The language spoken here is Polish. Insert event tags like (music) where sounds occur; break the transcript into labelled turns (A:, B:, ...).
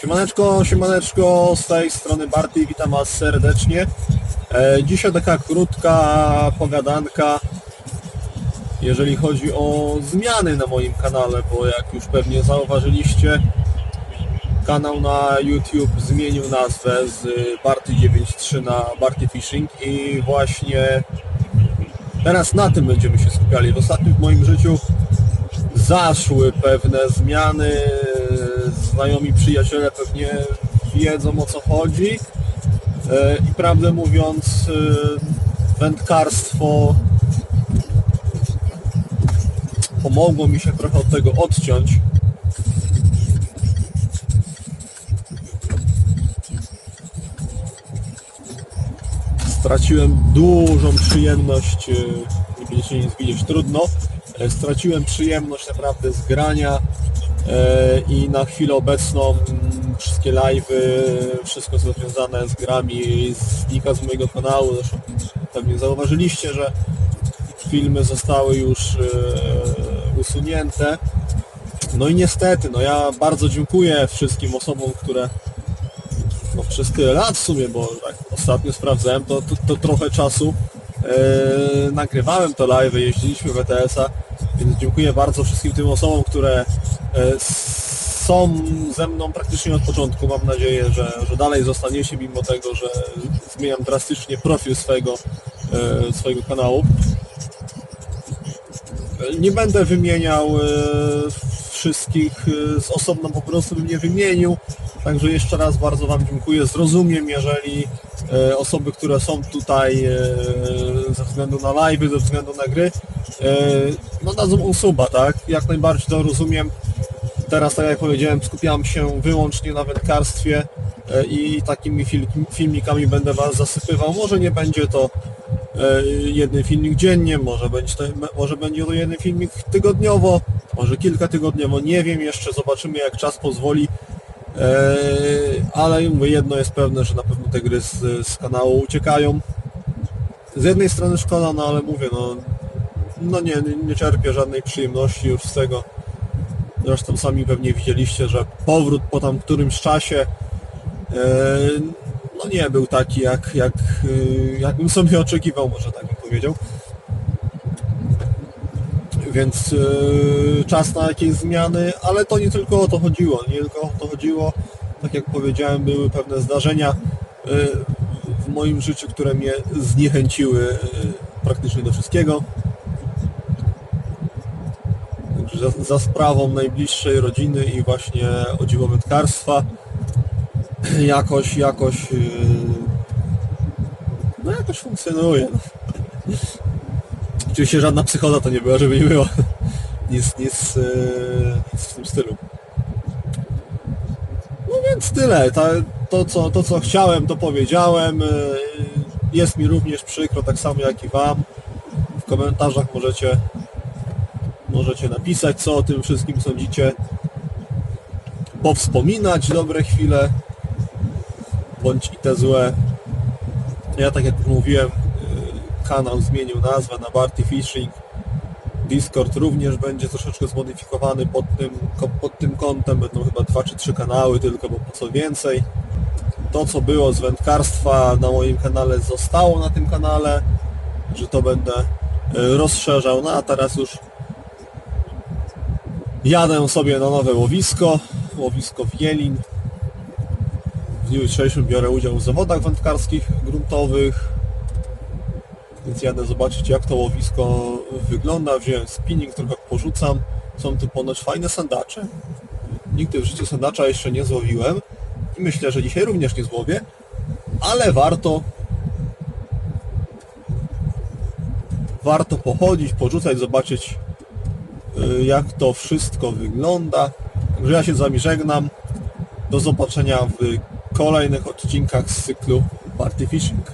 A: Siemaneczko, siemaneczko, z tej strony Barty, witam Was serdecznie. E, dzisiaj taka krótka pogadanka, jeżeli chodzi o zmiany na moim kanale, bo jak już pewnie zauważyliście, kanał na YouTube zmienił nazwę z Barty93 na Barty Fishing i właśnie teraz na tym będziemy się skupiali. W ostatnim w moim życiu zaszły pewne zmiany. Znajomi przyjaciele pewnie wiedzą o co chodzi. E, I prawdę mówiąc, e, wędkarstwo pomogło mi się trochę od tego odciąć. straciłem dużą przyjemność, e, nie będzie się nic widzieć, trudno, straciłem przyjemność naprawdę z grania i na chwilę obecną mm, wszystkie live'y, wszystko co związane z grami znika z mojego kanału, zresztą pewnie zauważyliście, że filmy zostały już e, usunięte. No i niestety, no ja bardzo dziękuję wszystkim osobom, które no przez tyle lat w sumie, bo tak ostatnio sprawdzałem, to, to, to trochę czasu e, nagrywałem to live, jeździliśmy w ETS-a, więc dziękuję bardzo wszystkim tym osobom, które e, są ze mną praktycznie od początku. Mam nadzieję, że, że dalej zostaniecie mimo tego, że zmieniam drastycznie profil swojego, e, swojego kanału. Nie będę wymieniał e, wszystkich e, z osobna, po prostu bym nie wymienił. Także jeszcze raz bardzo Wam dziękuję. Zrozumiem, jeżeli e, osoby, które są tutaj e, ze względu na live, ze względu na gry, no dadzą usuba, tak? Jak najbardziej to rozumiem. Teraz, tak jak powiedziałem, skupiam się wyłącznie na wędkarstwie i takimi fil filmikami będę Was zasypywał. Może nie będzie to jeden filmik dziennie, może będzie, to, może będzie to jeden filmik tygodniowo, może kilka tygodniowo, nie wiem jeszcze, zobaczymy jak czas pozwoli. E, ale mówię, jedno jest pewne, że na pewno te gry z, z kanału uciekają. Z jednej strony szkoda, no ale mówię, no, no nie, nie, czerpię żadnej przyjemności już z tego. Zresztą sami pewnie widzieliście, że powrót po tam którymś czasie e, no nie był taki jak, jak, e, jakbym sobie oczekiwał, może tak bym powiedział. Więc e, czas na jakieś zmiany, ale to nie tylko o to chodziło, nie tylko o to chodziło. Tak jak powiedziałem, były pewne zdarzenia e, w moim życiu, które mnie zniechęciły e, praktycznie do wszystkiego. Za, za sprawą najbliższej rodziny i właśnie o dziwo wędkarstwa (clears throat) jakoś, jakoś no jakoś funkcjonuje. Oczywiście żadna psychoza to nie była, żeby nie było. Nic, nic, yy, nic w tym stylu. No więc tyle. To, co, to co chciałem, to powiedziałem. Yy, Jest mi również przykro, tak samo jak i Wam. W komentarzach możecie możecie napisać, co o tym wszystkim sądzicie. Powspominać dobre chwile, bądź i te złe. Ja tak jak mówiłem, kanał zmienił nazwę na Barty Fishing. Discord również będzie troszeczkę zmodyfikowany pod tym, pod tym kątem. Będą chyba dwa czy trzy kanały tylko, bo po co więcej. To co było z wędkarstwa na moim kanale zostało na tym kanale, że to będę yy, rozszerzał. No a teraz już Jadę sobie na nowe łowisko, łowisko w Jelin. W dniu jutrzejszym biorę udział w zawodach wędkarskich gruntowych. Więc jadę zobaczyć jak to łowisko wygląda. Wziąłem spinning, trochę porzucam. Są tu ponoć fajne sandacze. Nigdy w życiu sandacza jeszcze nie złowiłem. I myślę, że dzisiaj również nie złowię. Ale warto warto pochodzić, porzucać, zobaczyć y, jak to wszystko wygląda. Także ja się z Wami żegnam. Do zobaczenia w kolejnych odcinkach z cyklu Party Fishing.